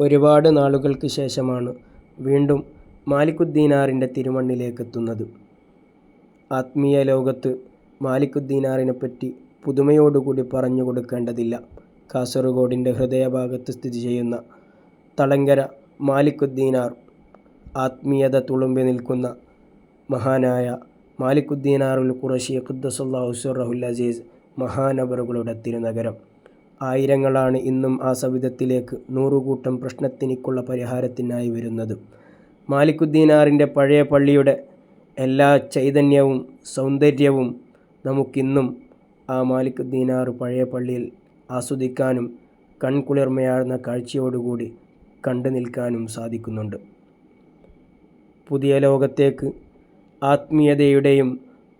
ഒരുപാട് നാളുകൾക്ക് ശേഷമാണ് വീണ്ടും മാലിക്കുദ്ദീനാറിന്റെ തിരുമണ്ണിലേക്കെത്തുന്നത്. ആത്മീയ ലോകത്ത് മാലിക്കുദ്ദീനാറിനെപ്പറ്റി പുതുമയോടുകൂടി പറഞ്ഞു കൊടുക്കേണ്ടതില്ല. കാസർഗോഡിന്റെ ഹൃദയഭാഗത്ത് സ്ഥിതി ചെയ്യുന്ന തളങ്കര മാലിക്കുദ്ദീനാർ ആത്മീയത തുളുമ്പി നിൽക്കുന്ന മഹാനായ മാലിക്കുദ്ദീനാറുൽ ഖുറഷി ഖുദ്ദസല്ലാഹു സിർറഹുൽ അസീസ് മഹാനബറുകളുടെ തിരുനഗരം. ആയിരങ്ങളാണ് ഇന്നും ആ സവിധത്തിലേക്ക് നൂറുകൂട്ടം പ്രശ്നത്തിനിക്കുള്ള പരിഹാരത്തിനായി വരുന്നത്. മാലിക്കുദ്ദീനാറിന്റെ പഴയ പള്ളിയുടെ എല്ലാ ചൈതന്യവും സൗന്ദര്യവും നമുക്കിന്നും ആ മാലിക്കുദ്ദീനാർ പഴയ പള്ളിയിൽ ആസ്വദിക്കാനും കൺകുളിർമയാർന്ന കാഴ്ചയോടുകൂടി കണ്ടു നിൽക്കാനും സാധിക്കുന്നുണ്ട്. പുതിയ ലോകത്തേക്ക് ആത്മീയതയുടെയും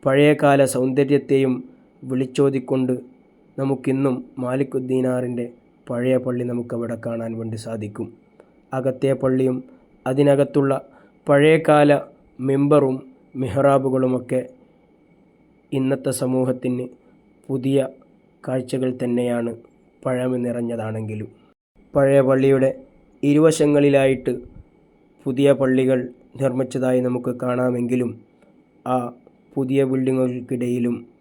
പഴയകാല സൗന്ദര്യത്തെയും വിളിച്ചോതിക്കൊണ്ട് നമുക്കിന്നും മാലിക്കുദ്ദീനാറിന്റെ പഴയ പള്ളി നമുക്കവിടെ കാണാൻ വേണ്ടി സാധിക്കും. അകത്തെ പള്ളിയും അതിനകത്തുള്ള പഴയകാല മെമ്പറും മെഹ്റാബുകളുമൊക്കെ ഇന്നത്തെ സമൂഹത്തിന് പുതിയ കാഴ്ചകൾ തന്നെയാണ് പഴമ നിറഞ്ഞതാണെങ്കിലും. പഴയ പള്ളിയുടെ ഇരുവശങ്ങളിലായിട്ട് പുതിയ പള്ളികൾ നിർമ്മിച്ചതായി നമുക്ക് കാണാമെങ്കിലും ആ പുതിയ ബിൽഡിങ്ങുകൾക്കിടയിലും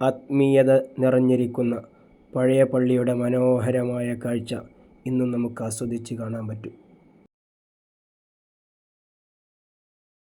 ആത്മീയത നിറഞ്ഞിരിക്കുന്ന പഴയ പള്ളിയുടെ മനോഹരമായ കാഴ്ച ഇന്നും നമുക്ക് ആസ്വദിച്ച് കാണാൻ പറ്റും.